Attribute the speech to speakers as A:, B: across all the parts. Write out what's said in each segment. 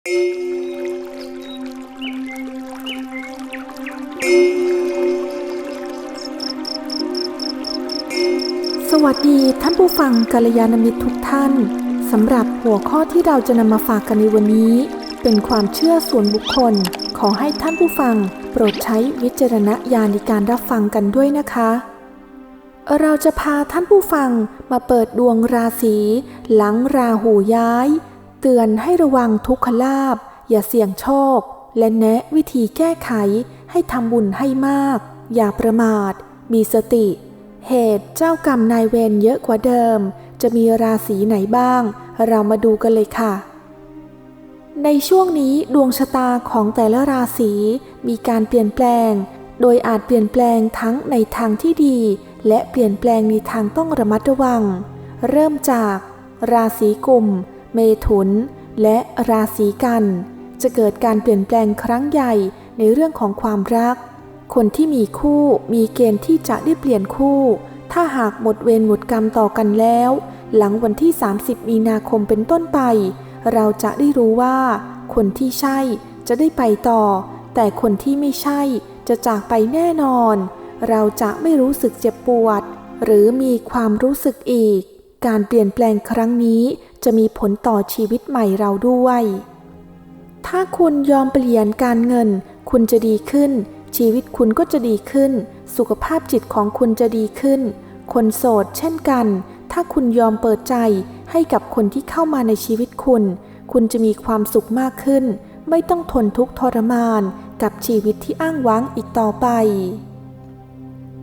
A: สวัสดีท่านผู้ฟังกัลยาณมิตรทุกท่านสำหรับหัวข้อที่เราจะนำมาฝากกันในวันนี้ เป็นความเชื่อส่วนบุคคล ขอให้ท่านผู้ฟัง โปรดใช้วิจารณญาณในการรับฟังกันด้วยนะคะ เราจะพาท่านผู้ฟังมาเปิดดวงราศี หลังราหูย้าย เตือนให้ระวังทุกขลาบ อย่าเสี่ยงโชค และแนะวิธีแก้ไขให้ทำบุญให้มาก อย่าประมาท มีสติ เหตุเจ้ากรรมนายเวรเยอะกว่าเดิม จะมีราศีไหนบ้าง เรามาดูกันเลยค่ะ ในช่วงนี้ดวงชะตาของแต่ละราศีมีการเปลี่ยนแปลง โดยอาจเปลี่ยนแปลงทั้งในทางที่ดี และเปลี่ยนแปลงในทางต้องระมัดระวัง เริ่มจาก ราศีกุม เมถุน และราศีกัน จะเกิดการเปลี่ยนแปลงครั้งใหญ่ในเรื่องของความรัก คนที่มีคู่มีเกณฑ์ที่จะได้เปลี่ยนคู่ ถ้าหากหมดเวรหมดกรรมต่อกันแล้ว หลังวันที่ 30 มีนาคมเป็นต้นไป เราจะได้รู้ว่า คนที่ใช่จะได้ไปต่อ แต่คนที่ไม่ใช่จะจากไปแน่นอน เราจะไม่รู้สึกเจ็บปวด หรือมีความรู้สึกอีก การเปลี่ยนแปลงครั้งนี้จะมีผลต่อชีวิตใหม่เราด้วย ถ้าคุณยอมเปลี่ยนการเงิน คุณจะดีขึ้น ชีวิตคุณก็จะดีขึ้น สุขภาพจิตของคุณจะดีขึ้น คนโสดเช่นกัน ถ้าคุณยอมเปิดใจให้กับคนที่เข้ามาในชีวิตคุณ คุณจะมีความสุขมากขึ้น ไม่ต้องทนทุกข์ทรมานกับชีวิตที่อ้างว้างอีกต่อไป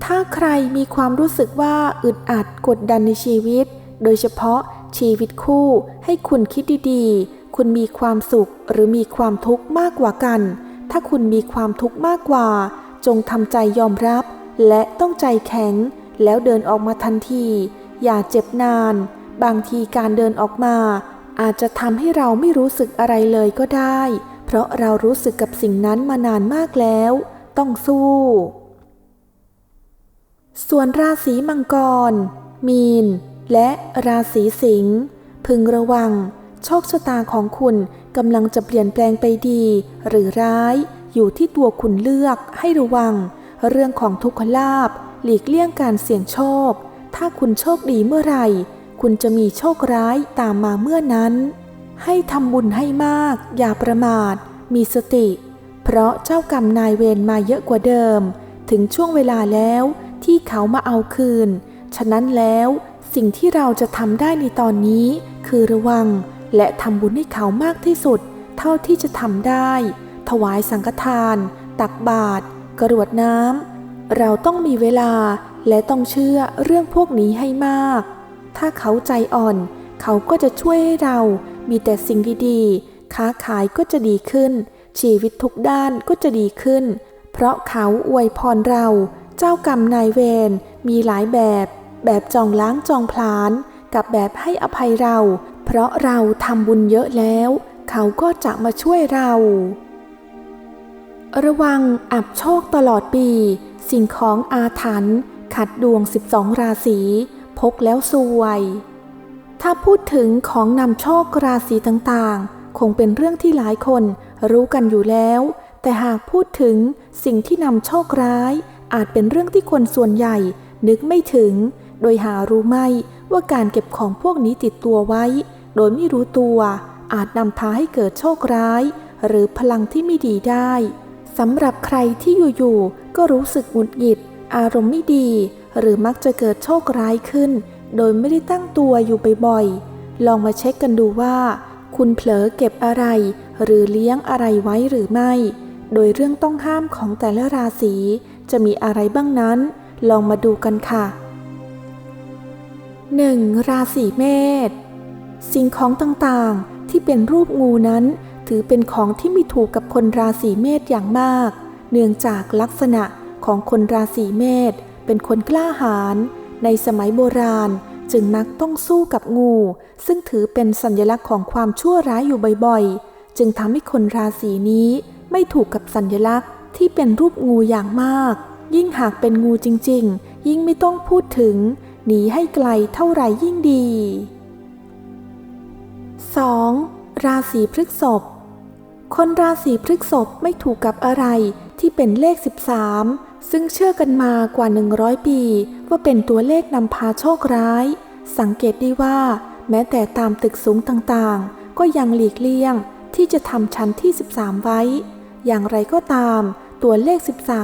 A: ถ้าใครมีความรู้สึกว่าอึดอัดกดดันในชีวิต โดยเฉพาะชีวิตคู่ให้คุณคิดดีๆ คุณมีความสุขหรือมีความทุกข์มากกว่ากัน ถ้าคุณมีความทุกข์มากกว่า จงทำใจยอมรับ และต้องใจแข็ง แล้วเดินออกมาทันที อย่าเจ็บนาน บางทีการเดินออกมา อาจจะทำให้เราไม่รู้สึกอะไรเลยก็ได้ เพราะเรารู้สึกกับสิ่งนั้นมานานมากแล้ว ต้องสู้ ส่วนราศีมังกร มีน และราศีสิงห์พึงระวัง โชคชะตาของคุณกำลังจะเปลี่ยนแปลงไปดี หรือร้ายอยู่ที่ตัวคุณเลือกให้ระวัง เรื่องของทุกขลาบหลีกเลี่ยงการเสี่ยงโชค ถ้าคุณโชคดีเมื่อไหร่ คุณจะมีโชคร้ายตามมาเมื่อนั้น ให้ทำบุญให้มาก อย่าประมาท มีสติ เพราะเจ้ากรรมนายเวรมาเยอะกว่าเดิม ถึงช่วงเวลาแล้วที่เขามาเอาคืน ฉะนั้นแล้ว สิ่งที่เราจะทำได้ในตอนนี้ คือระวัง และทำบุญให้เขามากที่สุด เท่าที่จะทำได้ ถวายสังฆทาน ตักบาตรกรวดน้ำเราต้องมีเวลาและต้องเชื่อเรื่องพวกนี้ให้มาก ถ้าเขาใจอ่อน เขาก็จะช่วยให้เรามีแต่สิ่งดีๆ ค้าขายก็จะดีขึ้น ชีวิตทุกด้านก็จะดีขึ้น เพราะเขาอวยพรเรา เจ้ากรรมนายเวรมีหลายแบบ แบบจองล้างจองผลาญกับแบบให้อภัยเรา เพราะเราทำบุญเยอะแล้ว เขาก็จะมาช่วยเรา ระวังอับโชคตลอดปี สิ่งของอาถรรพ์ขัดดวง 12 ราศีพกแล้วซวย ถ้าพูดถึงของนำโชคราศีต่างๆ คงเป็นเรื่องที่หลายคนรู้กันอยู่แล้ว แต่หากพูดถึงสิ่งที่นำโชคร้าย อาจเป็นเรื่องที่คนส่วนใหญ่นึกไม่ถึง โดยหารู้ไม่ว่าการเก็บของพวกนี้ติดตัวไว้ โดยไม่รู้ตัวอาจนำพาให้เกิดโชคร้าย หรือพลังที่ไม่ดีได้สำหรับใครที่อยู่ๆก็รู้สึกหงุดหงิด อารมณ์ไม่ดี หรือมักจะเกิดโชคร้ายขึ้น โดยไม่ได้ตั้งตัวอยู่บ่อยๆลองมาเช็คกันดูว่า คุณเผลอเก็บอะไร หรือเลี้ยงอะไรไว้หรือไม่ โดยเรื่องต้องห้ามของแต่ละราศีจะมีอะไรบ้างนั้น ลองมาดูกันค่ะ 1. ราศีเมษสิ่งของต่างๆ ที่เป็นรูปงูนั้น ถือเป็นของที่มีถูกกับคนราศีเมษอย่างมาก เนื่องจากลักษณะของคนราศีเมษเป็นคนกล้าหาญในสมัยโบราณจึงมักต้องสู้กับงู ซึ่งถือเป็นสัญลักษณ์ของความชั่วร้ายอยู่บ่อยๆ จึงทำให้คนราศีนี้ไม่ถูกกับสัญลักษณ์ที่เป็นรูปงูอย่างมาก ยิ่งหากเป็นงูจริงๆ ยิ่งไม่ต้องพูดถึง หนีให้ไกลเท่าไหร่ยิ่งดี 2. ราศีพฤษภ คนราศีพฤษภไม่ถูกกับอะไรที่เป็นเลข 13 ซึ่งเชื่อกันมากว่า 100 ปี ว่าเป็นตัวเลขนำพาโชคร้าย สังเกตได้ว่า แม้แต่ตามตึกสูงต่างๆ ก็ยังหลีกเลี่ยงที่จะทำชั้นที่ 13 ไว้ อย่างไรก็ตาม ตัวเลข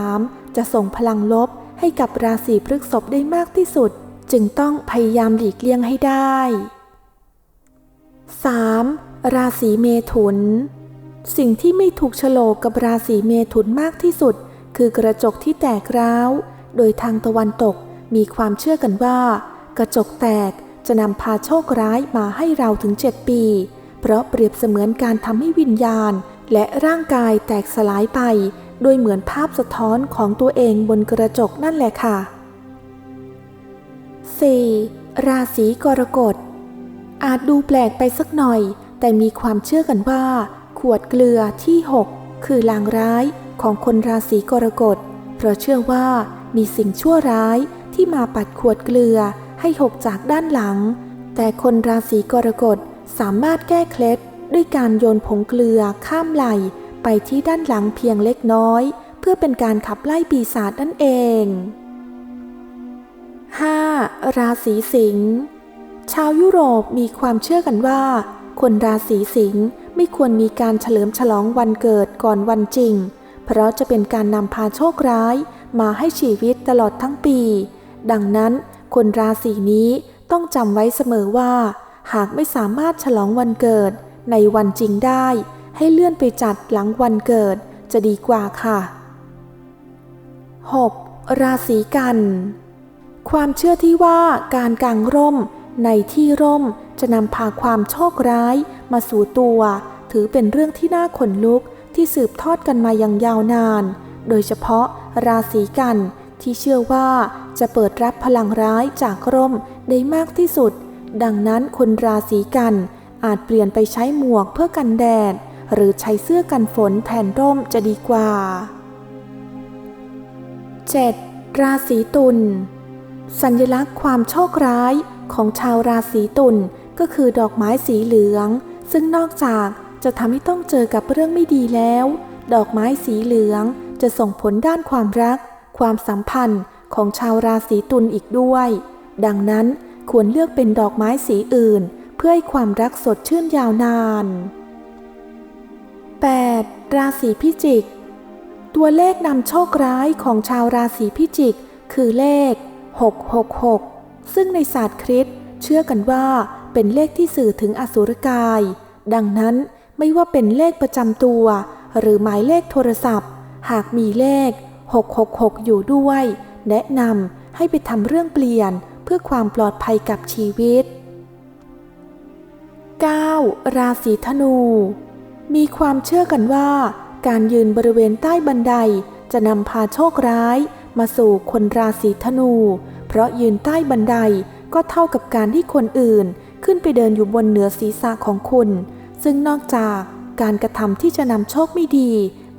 A: 13 จะส่งพลังลบให้กับราศีพฤษภได้มากที่สุด จึงต้องพยายามหลีกเลี่ยงให้ได้ 3. ราศีเมถุน สิ่งที่ไม่ถูกโฉลกกับราศีเมถุนมากที่สุด คือกระจกที่แตกร้าว โดยทางตะวันตกมีความเชื่อกันว่า กระจกแตกจะนำพาโชคร้ายมาให้เราถึง 7 ปี เพราะเปรียบเสมือนการทำให้วิญญาณ และร่างกายแตกสลายไป โดยเหมือนภาพสะท้อนของตัวเองบนกระจกนั่นแหละค่ะ 4. ราศีกรกฎ อาจดูแปลกไปสักหน่อย แต่มีความเชื่อกันว่า ขวดเกลือที่ 6 คือลางร้ายของคนราศีกรกฎ เพราะเชื่อว่ามีสิ่งชั่วร้ายที่มาปัดขวดเกลือให้หกจากด้านหลัง แต่คนราศีกรกฎสามารถแก้เคล็ดด้วยการโยนผงเกลือข้ามไหลไปที่ด้านหลังเพียงเล็กน้อย เพื่อเป็นการขับไล่ปีศาจนั่นเอง 5. ราศีสิงห์ชาวยุโรปมีความเชื่อกันว่า คนราศีสิงห์ไม่ควรมีการเฉลิมฉลองวันเกิดก่อนวันจริง เพราะจะเป็นการนำพาโชคร้ายมาให้ชีวิตตลอดทั้งปี ดังนั้น คนราศีนี้ต้องจำไว้เสมอว่า หากไม่สามารถฉลองวันเกิดในวันจริงได้ ให้เลื่อนไปจัดหลังวันเกิดจะดีกว่าค่ะ 6. ราศีกัน ความเชื่อที่ว่าการกางร่มในที่ร่มจะนำพาความโชคร้ายมาสู่ตัว ถือเป็นเรื่องที่น่าขนลุกที่สืบทอดกันมาอย่างยาวนาน โดยเฉพาะราศีกันที่เชื่อว่าจะเปิดรับพลังร้ายจากร่มได้มากที่สุด ดังนั้นคนราศีกันอาจเปลี่ยนไปใช้หมวกเพื่อกันแดด หรือใช้เสื้อกันฝนแทนร่มจะดีกว่า 7. ราศีตุล สัญลักษณ์ความโชคร้ายของชาวราศีตุลก็คือดอกไม้สีเหลือง ซึ่งนอกจากจะทำให้ต้องเจอกับเรื่องไม่ดีแล้ว ดอกไม้สีเหลืองจะส่งผลด้านความรัก ความสัมพันธ์ของชาวราศีตุลอีกด้วย ดังนั้นควรเลือกเป็นดอกไม้สีอื่น เพื่อให้ความรักสดชื่นยาวนาน 8. ราศีพิจิก ตัวเลขนำโชคร้ายของชาวราศีพิจิก คือเลข 666 ซึ่งในศาสตร์คริสต์เชื่อกันว่าเป็นเลขที่สื่อถึงอสุรกาย ดังนั้นไม่ว่าเป็นเลขประจำตัว หรือหมายเลขโทรศัพท์ หากมีเลข 666 อยู่ด้วย แนะนำให้ไปทำเรื่องเปลี่ยนเพื่อความปลอดภัยกับชีวิต 9. ราศีธนู มีความเชื่อกันว่า การยืนบริเวณใต้บันไดจะนำพาโชคร้าย มาสู่คนราศีธนู เพราะยืนใต้บันไดก็เท่ากับการที่คนอื่นขึ้นไปเดินอยู่บนเหนือศีรษะของคุณ ซึ่งนอกจากการกระทำที่จะนำโชคไม่ดี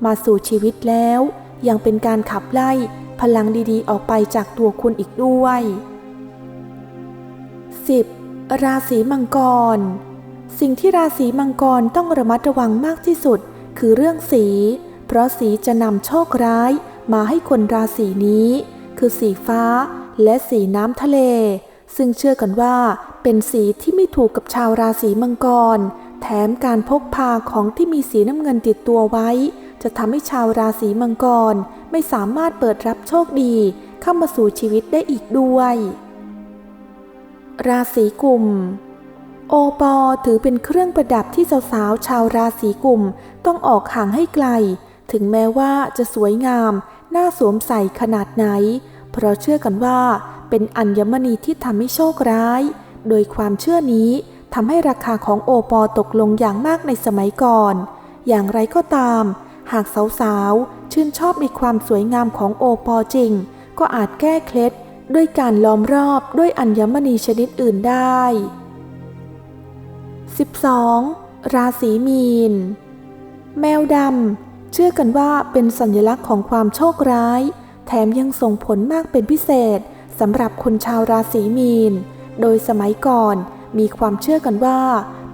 A: มาสู่ชีวิตแล้ว ยังเป็นการขับไล่พลังดีๆ ออกไปจากตัวคุณอีกด้วย 10. ราศีมังกร สิ่งที่ราศีมังกรต้องระมัดระวังมากที่สุด คือเรื่องสี เพราะสีจะนำโชคร้าย มาให้คนราศีนี้ คือสีฟ้าและสีน้ำทะเล ซึ่งเชื่อกันว่าเป็นสีที่ไม่ถูกกับชาวราศีมังกร แถมการพกพาของที่มีสีน้ำเงินติดตัวไว้ จะทำให้ชาวราศีมังกร ไม่สามารถเปิดรับโชคดี เข้ามาสู่ชีวิตได้อีกด้วย ราศีกุมโอปอถือเป็นเครื่องประดับที่สาวๆชาวราศีกุมต้องออกห่างให้ไกล ถึงแม้ว่าจะสวยงาม น่าสวมใส่ขนาดไหน เพราะเชื่อกันว่า เป็นอัญมณีที่ทำให้โชคร้าย โดยความเชื่อนี้ทำให้ราคาของโอปอตกลงอย่างมากในสมัยก่อน อย่างไรก็ตาม หากสาวๆ ชื่นชอบในความสวยงามของโอปอจริง ก็อาจแก้เคล็ดด้วยการล้อมรอบด้วยอัญมณีชนิดอื่นได้ 12. ราศีมีน แมวดำ เชื่อกันว่าเป็นสัญลักษณ์ของความโชคร้าย แถมยังส่งผลมากเป็นพิเศษสำหรับคนชาวราศีมีน โดยสมัยก่อนมีความเชื่อกันว่า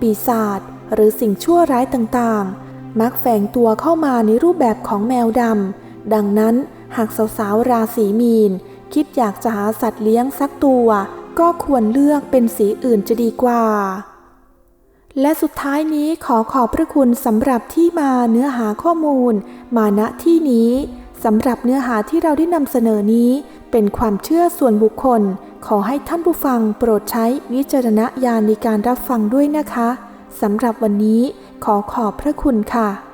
A: ปีศาจหรือสิ่งชั่วร้ายต่างๆ มักแฝงตัวเข้ามาในรูปแบบของแมวดำ ดังนั้นหากสาวๆราศีมีน คิดอยากจะหาสัตว์เลี้ยงสักตัว ก็ควรเลือกเป็นสีอื่นจะดีกว่า และสุดท้ายนี้ขอขอบพระคุณสำหรับที่มาเนื้อหาข้อมูล มาณที่นี้สำหรับเนื้อหาที่เราได้นำเสนอนี้ เป็นความเชื่อส่วนบุคคล ขอให้ท่านผู้ฟังโปรดใช้วิจารณญาณในการรับฟังด้วยนะคะสำหรับวันนี้ขอขอบพระคุณค่ะ「